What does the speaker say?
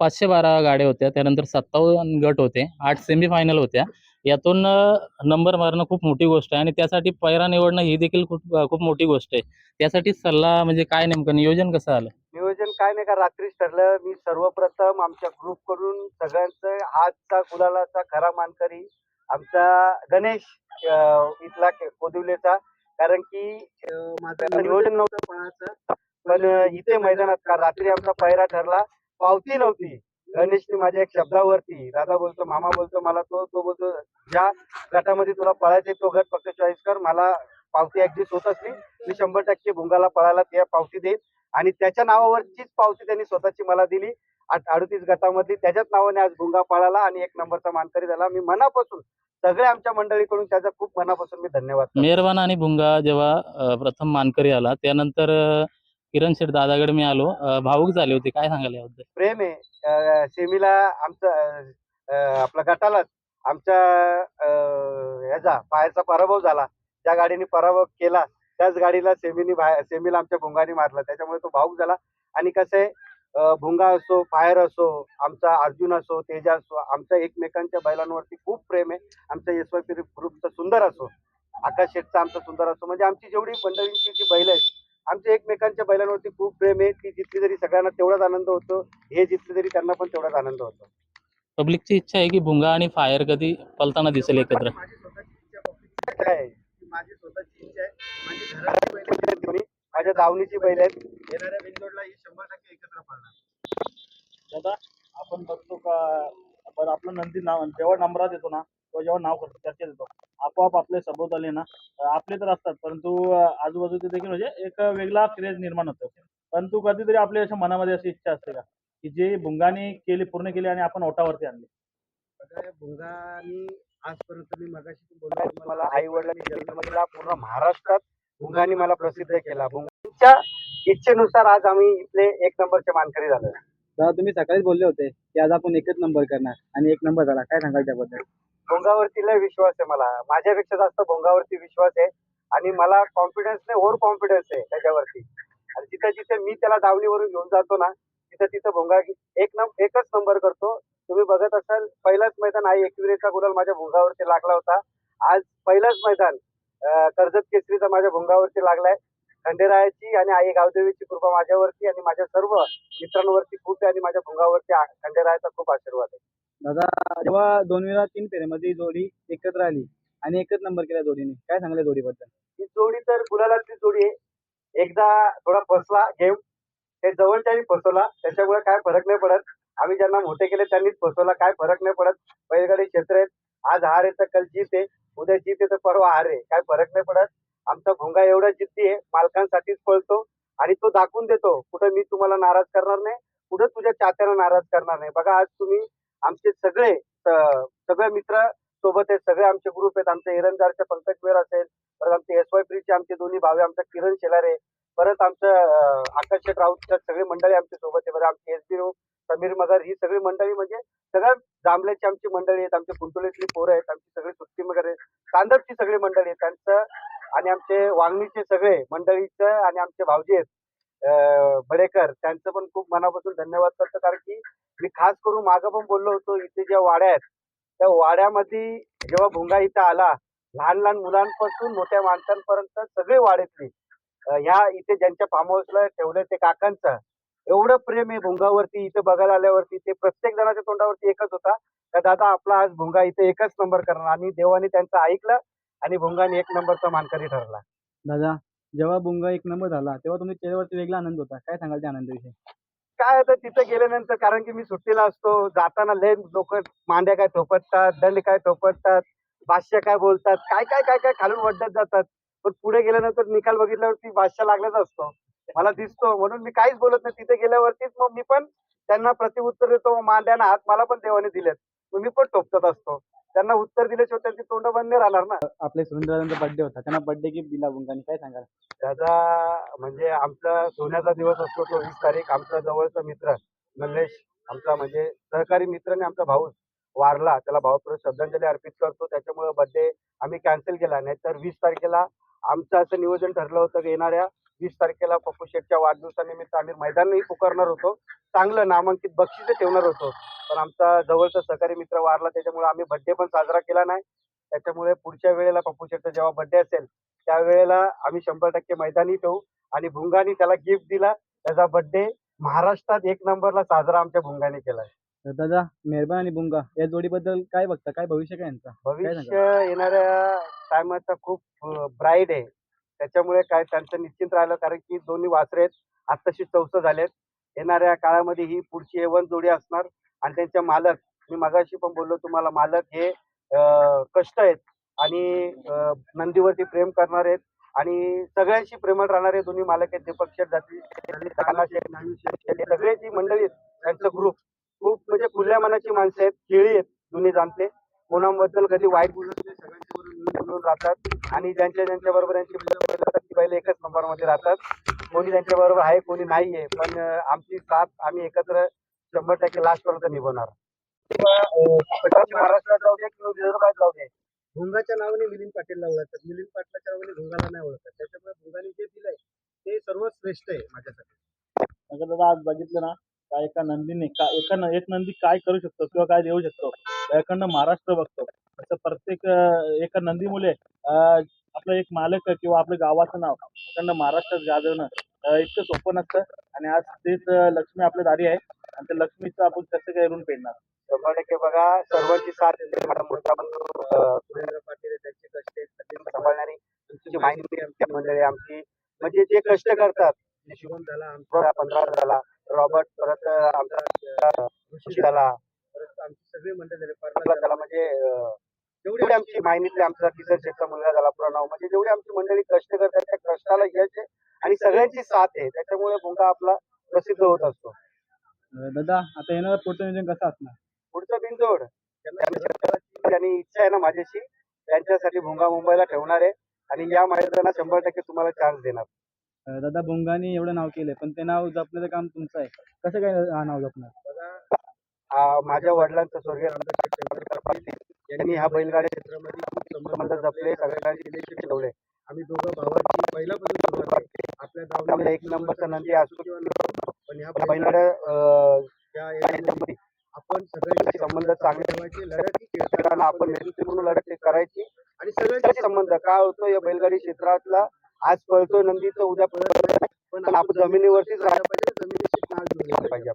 पाचशे बारा गाड्या होत्या. त्यानंतर सत्तावन्न गट होते. आठ सेमीफायनल होत्या. यातून नंबर मारणं खूप मोठी गोष्ट आहे आणि त्यासाठी पैरा निवडणं ही देखील खूप खूप मोठी गोष्ट आहे. त्यासाठी सल्ला म्हणजे काय नेमकं? नियोजन कसं आलं? नियोजन काय नाही का? रात्रीच ठरलं. मी सर्वप्रथम आमच्या ग्रुपकडून सगळ्यांचं हातचा गुलालाचा खरा मानकरी आमचा गणेश इथला कोदिवलेचा. कारण की माझं नियोजन नव्हतं पण इथे मैदानात का रात्री आमचा पहिरा ठरला. पावती नव्हती. गणेशने माझ्या एक शब्दावरती दादा बोलतो मामा बोलतो मला तो तो बोलतो ज्या गटामध्ये तुला पळायचे तो गट फक्त चॉईस कर मला पावती ऍडजस्ट होत असली मी शंभर टक्के भुंगाला पळायला त्या पावती देईन. आणि त्याच्या नावावरचीच पावती त्यांनी स्वतःची मला दिली. अडतीस गटामधली त्याच्याच नावाने आज भुंगा पळाला आणि एक नंबरचा मानकरी झाला. मी मनापासून सगळ्या आमच्या मंडळीकडून त्याचा खूप मनापासून मी धन्यवाद करतो. आणि भुंगा जेव्हा प्रथम मानकरी आला त्यानंतर किरण शेठ दादाकडे मी आलो. भावूक झाले होते. काय सांगाल याबद्दल? प्रेम आहे. अं, सेमीला आमचं अं, आपल्या गटालाच आमच्या अं, ह्याचा पायाचा पराभव झाला. ज्या गाडीने पराभव केला त्याच गाडीला सेमीनी बाहेर सेमीला आमच्या भुंगाने मारला. त्याच्यामुळे तो भाऊक झाला. आणि कसं आहे अं, भुंगा असो फायर असो आमचा अर्जुन असो तेजा असो आमच्या एकमेकांच्या बैलांवरती खूप प्रेम आहे. आमच्या यशवंत ग्रुपचा सुंदर असो. आकाश शेठचा आमचा सुंदर असो. म्हणजे आमची जेवढी मंडळींची जी बैल आहेत आमच्या एकमेकांच्या बैलांवरती खूप प्रेम आहे. ती जितली तरी सगळ्यांना तेवढाच आनंद होतो. हे जितले तरी त्यांना पण तेवढाच आनंद होतो. पब्लिकची इच्छा आहे की भुंगा आणि फायर कधी पलताना दिसेल एकत्र? माझी स्वतःची इच्छा पब्लिकची काय आहे. की माझी स्वतःची इच्छा आहे. माझी घराची बैल आहेत दोन्ही माझ्या दावणीची बैल आहेत. येणाऱ्या बिंदोडला ही शंभर टक्के एकत्र पडणार. दादा आपण बघतो का? आपण आपलं नंदी नाव जेव्हा नंबरात येतो ना जेव्हा नाव करतो चर्चेत येतो. आपोआप आपले सभोवत आले ना आपले तर असतात परंतु आजूबाजूचे देखील म्हणजे एक वेगळा क्रेज निर्माण होतो. परंतु कधीतरी आपल्या अशा मनामध्ये अशी इच्छा असते का? की जे भुंगाने केली पूर्ण केली आणि आपण ओटावरती आणली. बघा या भुंगानी आजपर्यंत मी मगाशी बोललो मला आई वडिलांनी पूर्ण महाराष्ट्रात भुंगानी मला प्रसिद्ध केला. भुंगाच्या इच्छेनुसार आज आम्ही इथले एक नंबरचे मानकरी झालो. तुम्ही सकाळीच बोलले होते की आज आपण एकच नंबर करणार आणि एक नंबर झाला. काय सांगाल त्याबद्दल? भोंगावरती लय विश्वास आहे मला. माझ्यापेक्षा जास्त भोंगावरती विश्वास आहे आणि मला कॉन्फिडन्स नाही ओव्हर कॉन्फिडन्स आहे त्याच्यावरती. आणि जिथे जिथे मी त्याला दावणीवरून घेऊन जातो ना तिथं तिथं भोंगा एक नंबर एकच नंबर करतो. तुम्ही बघत असाल पहिलाच मैदान आई एकविरेचा गुलाल माझ्या भोंगावरती लागला होता. आज पहिलंच मैदान कर्जत केसरीचा माझ्या भोंगावरती लागलाय. खंडेरायाची आणि आई गावदेवीची कृपा माझ्यावरती आणि माझ्या सर्व मित्रांवरती खूप आहे आणि माझ्या भोंगावरती खंडेरायाचा खूप आशीर्वाद आहे. दादा जेव्हा दोन वेळा तीन फेऱ्यामध्ये जोडी एकत्र आली आणि एकच नंबर केला जोडीने काय सांगले जोडीबद्दल? ही जोडी तर गुलालाची जोडी आहे. एकदा थोडा फसला गेम ते जवळच्यानी फसवला त्याच्यामुळे काय फरक नाही पडत. आम्ही ज्यांना मोठे केले त्यांनीच फसवला काय फरक नाही पडत. बैलगाडी क्षेत्र आहेत. आज हार आहे तर कल जीत आहे. उद्या जीत आहे तर परवा हार आहे. काय फरक नाही पडत. आमचा भोंगा एवढा जिद्दी आहे मालकांसाठीच पळतो आणि तो दाखवून देतो. कुठं मी तुम्हाला नाराज करणार नाही कुठं तुझ्या चात्याला नाराज करणार नाही. बघा आज तुम्ही आमचे सगळे सगळे मित्र सोबत आहेत सगळे आमचे ग्रुप आहेत. आमच्या इरंजारचे पंकज वेर असेल परत आमचे एस वाय चे आमचे दोन्ही भावे आमचा किरण शेलारे परत आमचं आकाश शेठ राऊत सगळे मंडळी आमच्यासोबत आहे बरं आमचे एस बी समीर मगर ही सगळी मंडळी म्हणजे सगळ्या जांभल्याची आमची मंडळी आहेत. आमचे कुंटोलीतली पोरं आहेत. आमची सगळी सुट्टी वगैरे तांदपची सगळी मंडळी आहेत. त्यांचं आणि आमचे वांगणीचे सगळे मंडळीचं आणि आमचे भाऊजी आहेत. बडेकर त्यांचं पण खूप मनापासून धन्यवाद करतो. कारण की मी खास करून मागं पण बोललो होतो इथे ज्या वाड्या आहेत त्या वाड्यामध्ये जेव्हा भुंगा इथं आला लहान लहान मुलांपासून मोठ्या माणसांपर्यंत सगळे वाड्यातली ह्या इथे ज्यांच्या फार्म हाऊसला ठेवलं ते काकांचं एवढं प्रेम आहे भुंगावरती इथं बघायला आल्यावरती ते प्रत्येक जणाच्या तोंडावरती एकच होता का दादा आपला आज भुंगा इथे एकच नंबर करणार. आणि देवाने त्यांचं ऐकलं आणि भुंगाने एक नंबरचा मानकरी ठरला दादा जेव्हा बुंगा एक नंबर झाला तेव्हा तुम्ही चेहऱ्यावरती वेगळा आनंद होता. काय सांगाल त्या आनंदाविषयी? काय आता तिथं गेल्यानंतर कारण की मी सुट्टीला असतो जाताना लय लोक मांड्या काय ठोपटतात दंड काय ठोपटतात भाष्य काय बोलतात काय काय काय काय खालून वड्डत जातात. पण पुढे गेल्यानंतर निकाल बघितल्यावरती भाष्य लागलाच असतो. मला दिसतो म्हणून मी काहीच बोलत नाही. तिथे गेल्यावरतीच मग मी पण त्यांना प्रतिउत्तर देतो मांड्याना हात मला पण देवाने दिलेत. मग मी पण ठोपत असतो. त्यांना उत्तर दिल्याशिवाय त्यांची तोंड बंद राहणार ना. आपल्या सुरेंद्रदांचा बर्थडे होता. त्यांना बर्थडे गिफ्ट दिला बुंगाने. काय सांगाल? त्याचा म्हणजे आमचा सोन्याचा दिवस असतो तो वीस तारीख. आमचा जवळचा मित्र मल्लेश आमचा म्हणजे सहकारी मित्र आणि आमचा भाऊ वारला. त्याला भावपूर्वक श्रद्धांजली अर्पित करतो. त्याच्यामुळे बर्थडे आम्ही कॅन्सल केला. नाही तर वीस तारखेला आमचं असं नियोजन ठरलं होतं की येणाऱ्या वीस तारखेला पप्पू शेठच्या वाढदिवसानिमित्त आम्ही मैदानही पुकारणार होतो. चांगलं नामांकित बक्षीस ठेवणार होतो. पण आमचा जवळचा सहकारी मित्र वारला त्याच्यामुळे आम्ही बड्डे पण साजरा केला नाही. त्याच्यामुळे पुढच्या वेळेला पप्पू शेठचा जेव्हा बड्डे असेल त्यावेळेला आम्ही शंभर टक्के मैदानी ठेवू आणि भुंगानी त्याला गिफ्ट दिला. त्याचा बड्डे महाराष्ट्रात एक नंबरला साजरा आमच्या भुंगाने केलाय तर दादा मेहरबान आणि बुंगा या जोडीबद्दल काय बघता? काय भविष्य काय यांचा? भविष्य येणाऱ्या टायमाचा खूप ब्राईट आहे. त्याच्यामुळे काय त्यांचं निश्चिंत राहिलं कारण की दोन्ही वासरे आहेत आत्ताशी चौथं झालेत. येणाऱ्या काळामध्ये ही पुढची एवन जोडी असणार आणि त्यांचे मालक मी मगाशी पण बोललो तुम्हाला मालक हे कष्ट आहेत आणि नंदीवरती प्रेम करणार आहेत आणि सगळ्यांशी प्रेमळ राहणारे दोन्ही मालक आहेत दीपक शेठ जातील सगळे जी मंडळी आहेत त्यांचं ग्रुप खूप म्हणजे खुल्या मनाची माणसं आहेत खेळी आहेत दोन्ही जाणते. कोणाबद्दल कधी वाईट बोलून सगळ्यांच्या बरोबर मिळून राहतात आणि ज्यांच्या ज्यांच्या बरोबर यांची बैलं राहतात ती बैल एकच नंबरमध्ये राहतात. कोणी त्यांच्या बरोबर आहे कोणी नाही आहे पण आमची साथ आम्ही एकत्र शंभर टक्के लास्ट पर्यंत निभवणार. महाराष्ट्रात जाऊ दे किंवा विदर्भात जाऊ दे. भुंगाच्या नावाने मिलिंद पाटीलला ओळखतात. मिलिंद पाटलाच्या नावाने भुंगाला नाही ओळखतात त्याच्यामुळे भुंगाने जे दिलंय ते सर्वात श्रेष्ठ आहे माझ्यासाठी. दादा आज बघितलं ना का एका नंदीने का एका एक नंदी काय करू शकतो किंवा काय देऊ शकतो? याकडनं महाराष्ट्र बघतो? असं प्रत्येक एका नंदीमुळे अं, आपलं एक मालक किंवा आपलं गावाचं नाव त्यांना महाराष्ट्रात गाजवणं इतकं सोपं नसतं. आणि आज तेच लक्ष्मी आपल्या दारी आहे. आणि त्या लक्ष्मीचं आपण कसं काय ऋण फेडणार? शंभर टक्के बघा सर्वांची साथ मोठा सुरेंद्र पाटील त्यांचे कष्ट सांभाळणारी तुमची माहिती आमची मंडळी आमची. म्हणजे जे कष्ट करतात जे झाला आमचा पंधरा झाला. रॉबर्ट परत आमचा झाला. परत आमची सगळी मंडळी झाली. झाला म्हणजे जेवढी आमची माहिनीतले आमचा किसन शेठचा मुलगा झाला प्रणव म्हणजे जेवढी आमची मंडळी कष्ट करतात त्या कष्टाला यश आहे आणि सगळ्यांची साथ आहे. त्याच्यामुळे भुंगा आपला प्रसिद्ध होत असतो. दादा आता येणारं पुढचं नियोजन कसं असणार? पुढचं बिनजोड त्यांना आणि इच्छा आहे ना माझ्याशी त्यांच्यासाठी भुंगा मुंबईला ठेवणार आहे आणि या मैदानात शंभर टक्के तुम्हाला चान्स देणार. दादा बुंगानी एवढं नाव केलंय पण ते नाव जपलेलं काम तुमचं आहे. कसं काय हा नाव जपणार? माझ्या वडिलांचं स्वर्गीय यांनी ह्या बैलगाड्या क्षेत्रामध्ये खूप संबंध जपले ठेवले. आम्ही दोघं भावाची पहिल्यापासून सुरुवात. आपल्या एक नंबरचा नंदी असो किंवा नसो, पण ह्या बैलगाड्या अं, या याच्यामध्ये आपण सगळ्यांचे संबंध चांगले ठेवायचे लढत ही खेळताना आपण नेतृत्व म्हणून लढत करायची. आणि सगळ्यांचे संबंध काय होतो या बैलगाडी क्षेत्रातला? आज पळतोय नंदी तर उद्या पळत पण आपण जमिनीवरतीच राहायला पाहिजे जमिनीशी पाहिजे.